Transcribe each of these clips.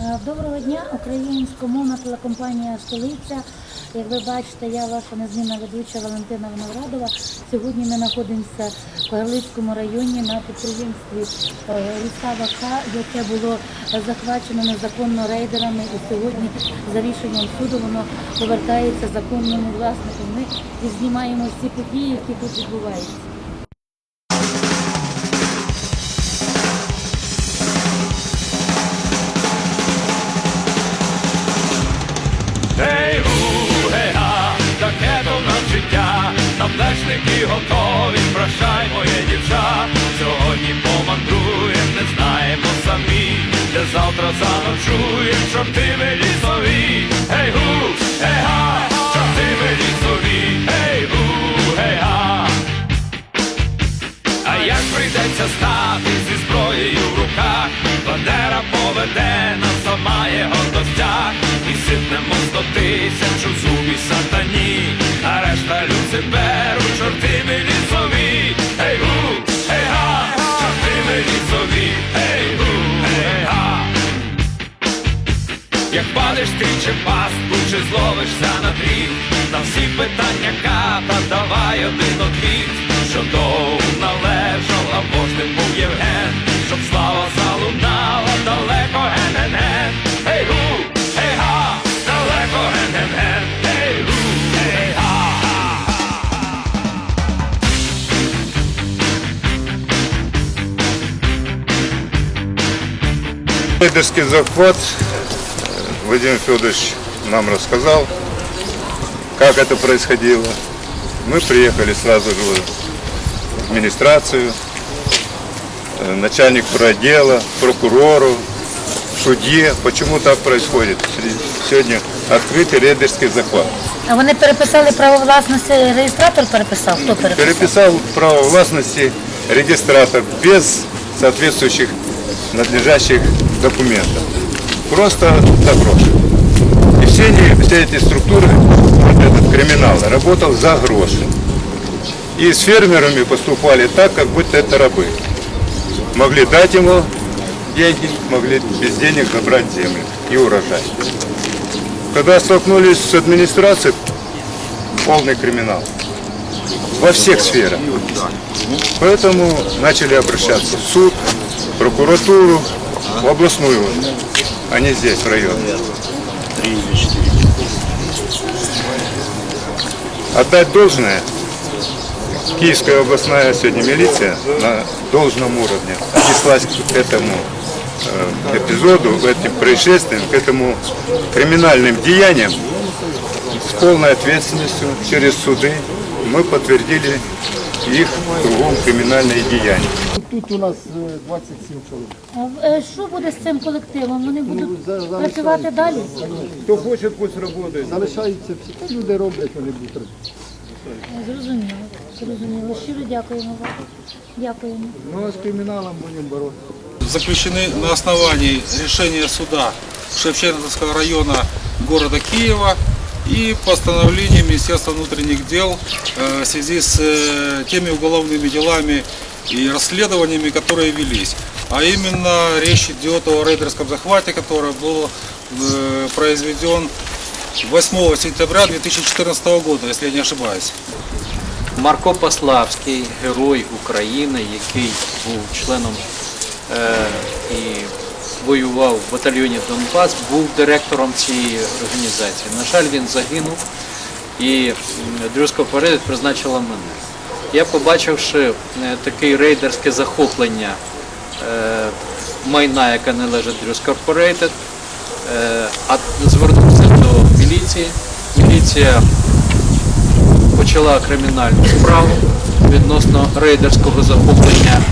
Е, Доброго дня, українськомовна телекомпанія Столиця. Як ви бачите, я ваша незмінна ведуча Валентина Виноградова. Сьогодні ми знаходимося в Гарлицькому районі на підприємстві е, Рустава К, яке було захвачено незаконно рейдерами. І сьогодні за рішенням суду воно повертається законному власнику. Ми знімаємо всі події, які тут відбуваються. Життя, готові, прощай, моє дівча. Сьогодні помандруєм, не знаємо самі, де завтра заночуєм, чорти ми лісові. Гей, гу, гей, га, чорти ми лісові, гей, гу, гей, га. А як прийдеться стати зі зброєю в руках, Бандера поведе нас сама його гостях, і сипнемо сто тисяч у зубі сатані, а решта люциберу, чорти лісові, гей гу, гей га, чорти лісові, гей гу, гей га. Як падеш ти чи пастку, чи зловишся на дріт. На всі питання ката давай один отвіт Що довго належав, або ж не був Євген Лидерский захват э, Владимир Федорович нам рассказал, как это происходило. Мы приехали сразу же в администрацию, э, начальник отдела, прокурору, судье. Почему так происходит? Сегодня открытый рейдерский захват. А вони переписали право власності, реєстратор переписав? Хто переписав? Переписал право властности регистратор без соответствующих надлежащих документов. Просто за гроши. И все, они, все эти структуры, вот этот криминал, работал за гроши. И с фермерами поступали так, как будто это рабы. Могли дать ему деньги, могли без денег забрать землю и урожай. Когда столкнулись с администрацией, полный криминал во всех сферах. Поэтому начали обращаться в суд, в в областную, а не здесь, в районе. Отдать должное, Киевская областная сегодня милиция на должном уровне отнеслась к этому э, эпизоду, к этим происшествиям, к этому криминальным деяниям. С полной ответственностью через суды мы подтвердили их кругом криминальные деяния. Тут у нас е, 27 чоловік. А е, Що буде з цим колективом? Вони будуть за- працювати далі? Кто хочет, пусть работает. Залишаються всі. Та люди роблять, вони будуть робити. Зрозуміло. Зрозуміло. Щиро дякуємо вам. Дякуємо. Ну а з криміналом будемо боротися. заключены на основании решения суда Шевченковского района города Киева и постановления Министерства внутренних дел э, в связи с э, теми уголовными делами и расследованиями, которые велись. А именно речь идет о рейдерском захвате, который был э, произведен 8 сентября 2014 года, если я не ошибаюсь. Марко Паславський, герой України, який був членом е, і воював в батальйоні Донбас, був директором цієї організації. На жаль, він загинув і м, Дрюзко Перед призначила мене. Я, побачивши е, таке рейдерське захоплення е, майна, яке належить Дрюз Корпорейтед, а звернувся до міліції. Міліція почала кримінальну справу відносно рейдерського захоплення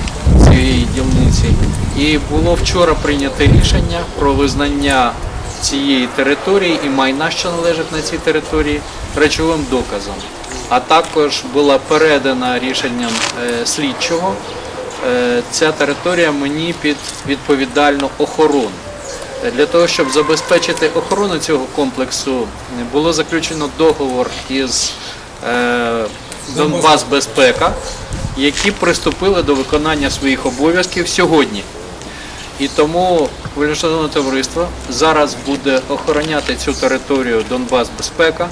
цієї дільниці. І було вчора прийнято рішення про визнання цієї території і майна, що належить на цій території, речовим доказом. А також була передана рішенням е, слідчого е, ця територія мені під відповідальну охорону. Для того, щоб забезпечити охорону цього комплексу, було заключено договор із е, Донбас Безпека, які приступили до виконання своїх обов'язків сьогодні. І тому хвилюшановне товариство зараз буде охороняти цю територію Донбас безпека,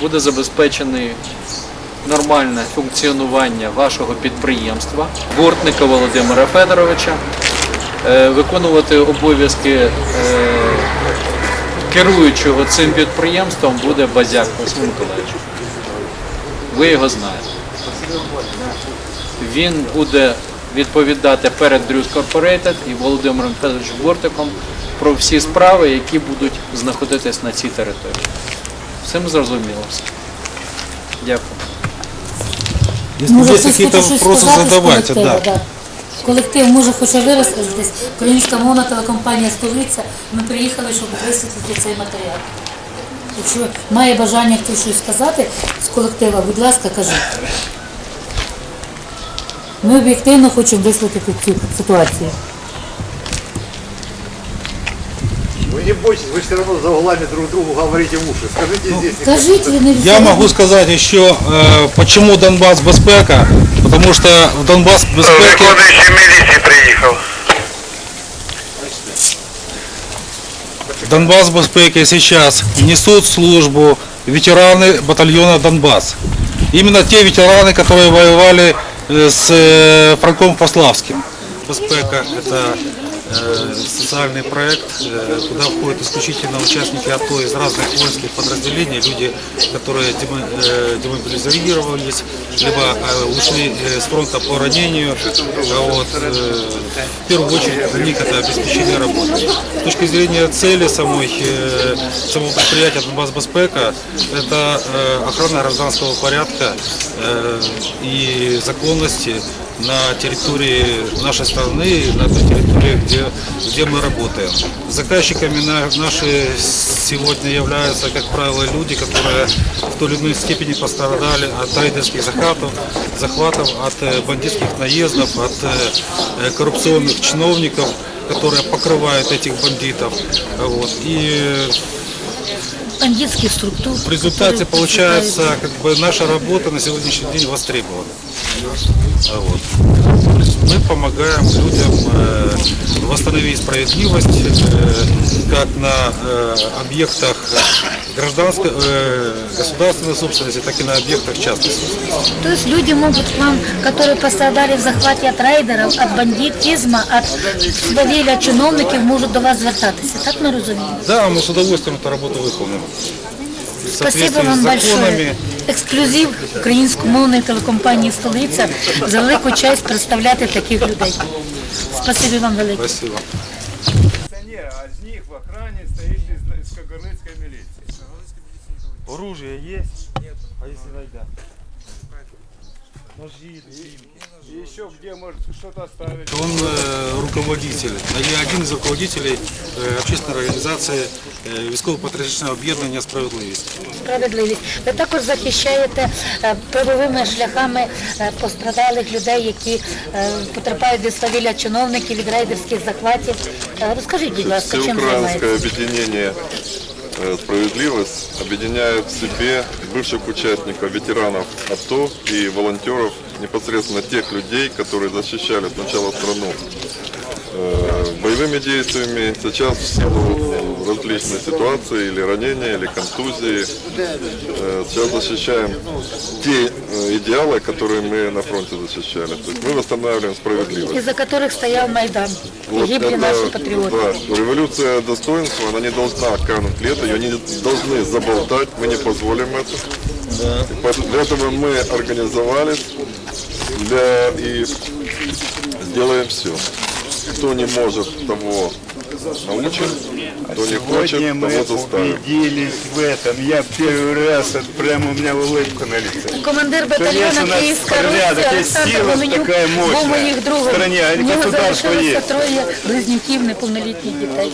буде забезпечений нормальне функціонування вашого підприємства, бортника Володимира Федоровича, е, виконувати обов'язки е, керуючого цим підприємством буде Базяк Василь Миколаївич. Ви його знаєте. Він буде відповідати перед Дрюс Corporated і Володимиром Федоровичем Бортиком про всі справи, які будуть знаходитись на цій території. Всім зрозуміло все. Дякую. Если Може, есть хтось какие-то хоче щось вопросы, сказати з задавайте. колективу, Да. да. Колектив може хоче виросказатись. Українська мовна телекомпанія столиця. Ми приїхали, щоб висвітлити цей матеріал. Якщо має бажання хтось щось сказати з колектива, будь ласка, кажіть. Ми об'єктивно хочемо висвітлити цю ситуацію. Вы не бойтесь, вы все равно за углами друг другу говорите в уши. Скажите здесь. Кажіть, ви не Я могу сказать еще, э, почему Донбасс безпека, потому что в Донбасс безпеки... міліції приїхав. Донбасс безпеки сейчас несут службу ветераны батальона Донбасс. Именно те ветераны, которые воевали э, с э, Франком Пославским. Безпека – это э, социальный проект, э, куда входят исключительно участники АТО из разных воинских подразделений, люди, которые демо- э, демобилизировались, либо э, ушли э, с фронта по ранению. А Вот, э, в первую очередь у них это обеспечение работы. С точки зрения цели самой, э, самого предприятия Донбасс Безпека, это э, охрана гражданского порядка э, и законности на территории нашей страны, на той территории, где, где мы работаем. Заказчиками на- наши сегодня являются, как правило, люди, которые в той или иной степени пострадали от рейдерских захватов, захватов от э, бандитских наездов, от э, э, коррупционных чиновников, которые покрывают этих бандитов. Вот. И бандитських структур. в результате получается, как бы наша работа на сегодняшний день востребована. А Вот. То есть Мы помогаем людям э, восстановить справедливость э, как на э, объектах гражданской, э, государственной собственности, так и на объектах частной собственности. То есть люди могут к вам, которые пострадали в захваті від рейдерів, від бандитизму, від свавілля чиновників, можуть до вас звертатися. Так ми розуміємо? Да, мы с удовольствием эту работу выполним. В Спасибо вам большое. Ексклюзив українськомовної телекомпанії Столиця за велику честь представляти таких людей. Спасибі вам велике. Спасибо. А из них в. Оружие? Нет. А если найдя? Ножи, дубинки. И еще где может что-то оставить? Он э, руководитель, или один из руководителей э, общественной организации э, військово-патріотичного об'єднання «Справедливість». Справедливість. Ви також захищаєте е, правовими шляхами е, пострадалих людей, які е, потерпають від свавілля чиновників, від рейдерських захватів. Е, Розкажіть, будь ласка, чим Всеукраинское займаєтесь? объединение э, «Справедливость» объединяет в себе бывших участников, ветеранов АТО и волонтеров, непосредственно тех людей, которые защищали сначала страну э, боевыми действиями, сейчас в силу различной ситуации, или ранения, или контузии, э, сейчас защищаем те э, идеалы, которые мы на фронте защищали. То есть мы восстанавливаем справедливость. Із-за яких стояв Майдан. І Вот гибли это, наші патріоти. да, революция достоинства, она не должна кануть лето, ее не должны заболтать, мы не позволим это. И поэтому Для этого мы организовались для, и сделаем все. Кто не может, того научим, кто не хочет, Сегодня мы того заставим. убедились в этом. Я первый раз, это прямо у меня улыбка на лице. Командир Конечно, батальйону у нас Київська порядок, Русь есть Олександр сила Гоменюк такая був мощная моїх другом. в стране, а У нього государство залишилося есть. троє близнюків неповнолітніх дітей.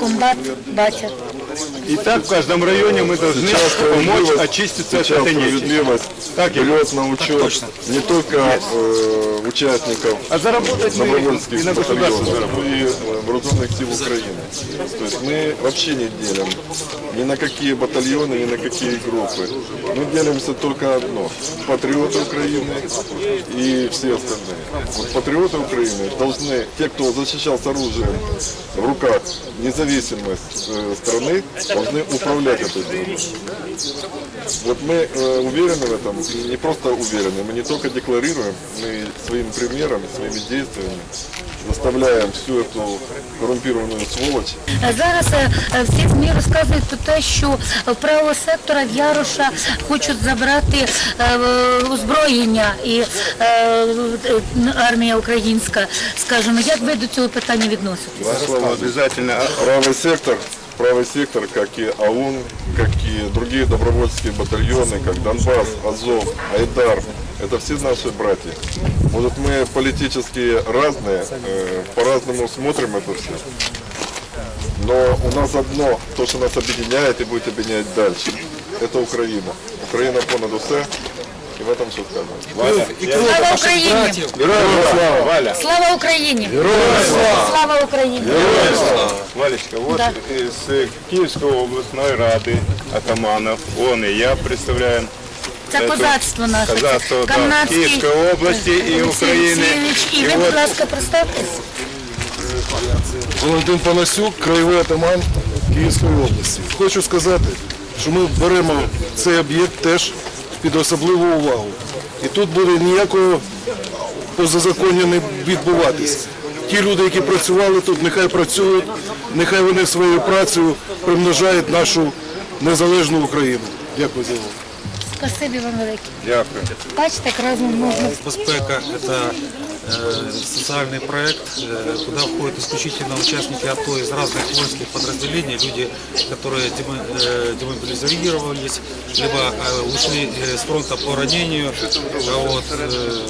Комбат, батя. И так в каждом районе мы должны помочь очиститься от Сейчас этой справедливость Так, берет на учет не только э, участников А заработать добровольских на батальонов, но и э, вооруженных сил Украины. То есть мы вообще не делим ни на какие батальоны, ни на какие группы. Мы делимся только одно. Патриоты Украины и все остальные. Вот патриоты Украины должны, те, кто защищал с оружием в руках независимость э, страны, должны управлять этой страной. Вот мы э, уверены в этом, и не просто уверены, мы не только декларируем, мы своим примером, своими действиями заставляем всю эту коррумпированную сволочь Е, Зараз е, е, всі ЗМІ розказують про те, що в правого сектора в Яроша хочуть забрати е, озброєння і е, е, армія українська. Скажімо, як ви до цього питання відноситесь? Два слова обязательно. Правый сектор, Правый сектор, как и АУН, как и другие добровольческие батальоны, как Донбасс, Азов, Айдар, это все наши братья. Может, мы политически разные, э, по-разному смотрим это все. Но у нас одно, то, что нас объединяет и будет объединять дальше, это Украина. Украина понад усе, и в этом все сказано. Слава Україні! Слава, Валя. Слава Україні! Слава Україні! Валечка, вот Да. из Киевской областной рады атаманов, он и я представляем Це козацтво наше. Казацтво да, Камнацький Киевской области и Олексій України. Олексійович. І І ви, будь ласка, представтесь. Валентин Панасюк, краєвий атаман Київської області. Хочу сказати, що ми беремо цей об'єкт теж під особливу увагу. І тут буде ніякого позазаконня не відбуватись. Ті люди, які працювали тут, нехай працюють, нехай вони своєю працею примножають нашу незалежну Україну. Дякую за увагу. Спасибі вам велике. Дякую. Бачите, як разом можна Безпека – это э, социальный проект, э, куда входят исключительно участники АТО из разных воинских подразделений, люди, которые демо- э, демобилизировались, либо э, ушли э, с фронта по ранению. А Вот, э,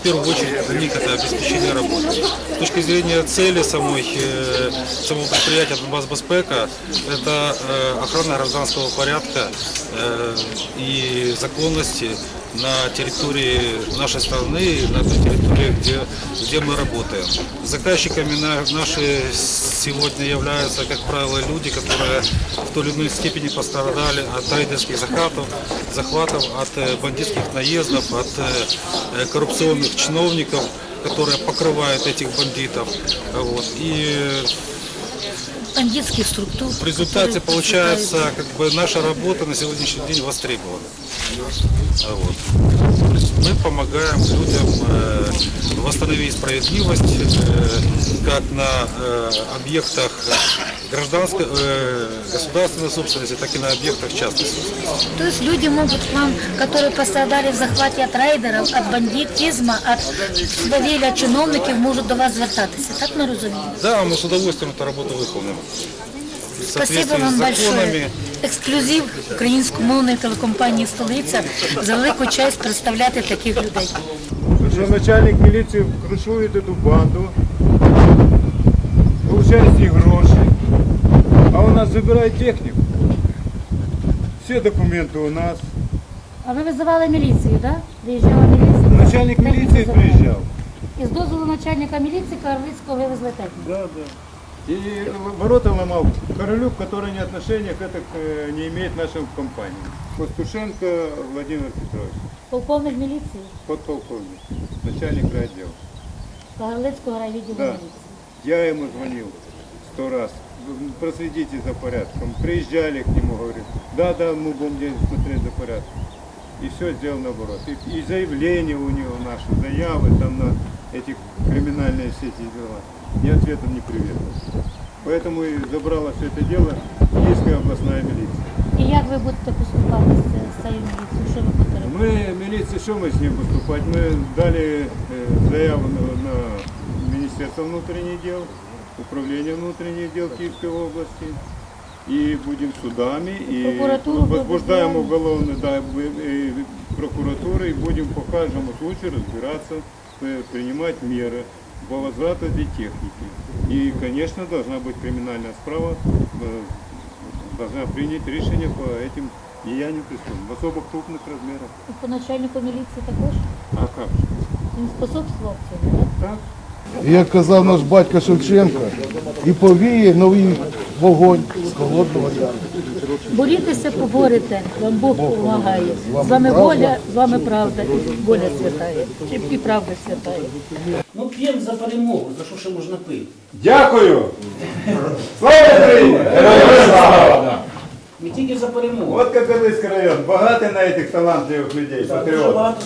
в первую очередь для них это обеспечение работы. С точки зрения цели самой, э, самого предприятия Донбасс Безпека, это э, охрана гражданского порядка э, и законности на территории нашей страны, на той территории, где, где мы работаем. Заказчиками на- наши сегодня являются, как правило, люди, которые в той или иной степени пострадали от рейдерских захватов, захватов от э, бандитских наездов, от э, э, коррупционных чиновников, которые покрывают этих бандитов. Вот. И бандитських структур. в результате які получается, процвітають. как бы наша работа на сегодняшний день востребована. А Вот. То есть мы помогаем людям э, восстановить справедливость э, как на э, объектах гражданской, э, государственной собственности, так и на объектах частной собственности. То есть люди могут к вам, которые пострадали в захваті від рейдерів, від бандитизму, від свавілля чиновників, можуть до вас звертатися. Так ми розуміємо? Да, мы с удовольствием эту работу выполним. В Спасибо соответствии вам с большое. законами. Ексклюзив українськомовної телекомпанії Столиця за велику честь представляти таких людей. Что начальник милиции крышует эту банду, получает с них гроши, а у нас забирает технику. Все документы у нас. А ви визивали міліцію, так? Приїжджала міліція? Начальник Техніку милиции забрали. приезжал. І з дозволу начальника міліції Карлицького вивезли техніку. Да, да. И ворота ломал Королюк, который ни отношения к этому э, не имеет нашей компании. Костушенко Владимир Петрович, Полковник міліції подполковник, начальник райотдела. Карлицького райвідділу Да. міліції. Я ему звонил сто раз. Проследите за порядком. Приезжали к нему, говорит, да, да, мы будем смотреть за порядком. И все сделал наоборот. И, и заявление у него наши, заявы там на эти криминальные все эти дела. Ни ответа, ни привета. Поэтому и забрала все это дело Киевская областная милиция. І як ви будете поступати з цією- з цією міліцією? Що ви будете робити? Мы, милиция, что мы с ним поступать? Мы дали э, заяву на, на Министерство внутренних дел, Управление внутренних дел Киевской области. И будем судами, и Прокуратуру возбуждаем предъявляем. уголовно да, в- э, прокуратуры, и будем по каждому случаю разбираться, э, принимать меры по возврату этой техники. И, конечно, должна быть криминальная справа э, должна принять решение по этим деяниям преступным в особо крупных размерах. І по начальнику міліції також А как? же? він способствував цьому, так? Так? І як казав наш батько Шевченко, і повіє новий вогонь з холодного яру. Борітеся, поборете, вам Бог допомагає. З вами воля, з вами правда, і воля святає, і правда святає. Ну п'ємо за перемогу, за що ще можна пити? Дякую! Слава Україні! Ми тільки за перемогу. Вот Кагарлицкий район, багатий на этих талантливых людей, Так, багато